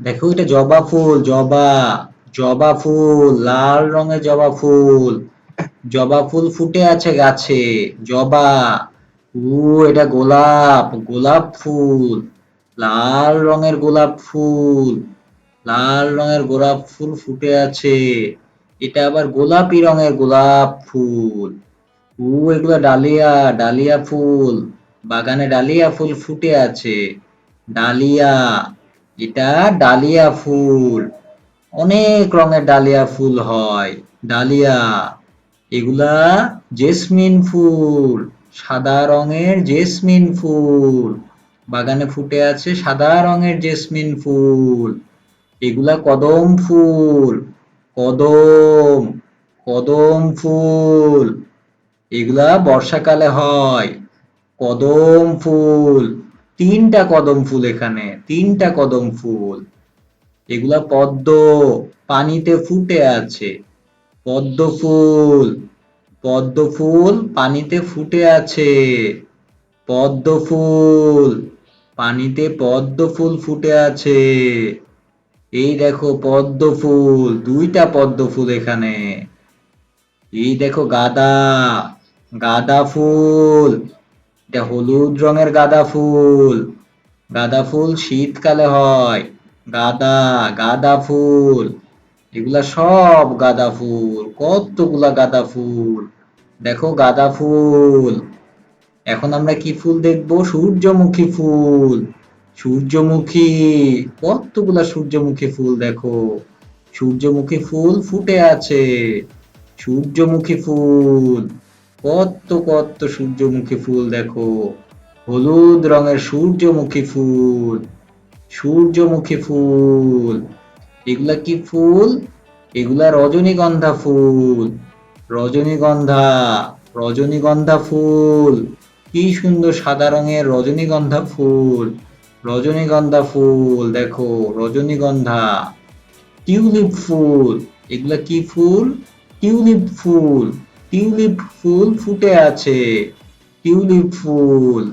দেখো এটা জবা ফুল, জবা জবা ফুল, লাল রঙের জবা ফুল। জবা ফুল ফুটে আছে গাছে, জবা। ও এটা গোলাপ গোলাপ ফুল, লাল রঙের গোলাপ ফুল, লাল রঙের গোলাপ ফুল ফুটে আছে। এটা আবার গোলাপি রঙের গোলাপ ফুল। ও এগুলো ডালিয়া ডালিয়া ফুল, বাগানে ডালিয়া ফুল ফুটে আছে। ডালিয়া এটা ডালিয়া ফুল। অনেক রঙের ডালিয়া ফুল হয়। ডালিয়া, এগুলা জেসমিন ফুল, সাদা রঙের জেসমিন ফুল। বাগানে ফুটে আছে সাদা রঙের জেসমিন ফুল। এগুলা কদম ফুল, কদম কদম ফুল। এগুলা বর্ষাকালে হয়, কদম ফুল। তিনটা কদম ফুল এখানে, তিনটা কদম ফুল। এগুলা পদ্ম, পানিতে ফুটে আছে। পদ্ম ফুল পদ্ম ফুল পানিতে ফুটে আছে। পদ্ম ফুল পানিতে পদ্ম ফুল ফুটে আছে। এই দেখো পদ্ম ফুল, দুইটা পদ্ম ফুল এখানে। এই দেখো গাদা গাদা ফুল। এটা হলুদ রঙের গাঁদা ফুল। গাঁদা ফুল শীতকালে হয়। গাদা, গাঁদা ফুল। এগুলা সব গাঁদা ফুল। কতগুলা গাঁদা ফুল। দেখো গাঁদা ফুল। এখন আমরা কি ফুল দেখব? সূর্যমুখী ফুল। সূর্যমুখী। কতগুলা সূর্যমুখী ফুল দেখো। সূর্যমুখী ফুল ফুটে আছে। সূর্যমুখী ফুল। কত কত সূর্যমুখী ফুল দেখো। হলুদ রঙের সূর্যমুখী ফুল সূর্যমুখী ফুল। এগুলা কি ফুল? এগুলা রজনীগন্ধা ফুল। রজনীগন্ধা রজনীগন্ধা ফুল। কি সুন্দর সাদা রঙের রজনীগন্ধা ফুল। রজনীগন্ধা ফুল দেখো, রজনীগন্ধা। টিউলিপ ফুল, এগুলা কি ফুল? টিউলিপ ফুল। টিউলিপ ফুল ফুটে আছে। টিউলিপ ফুল।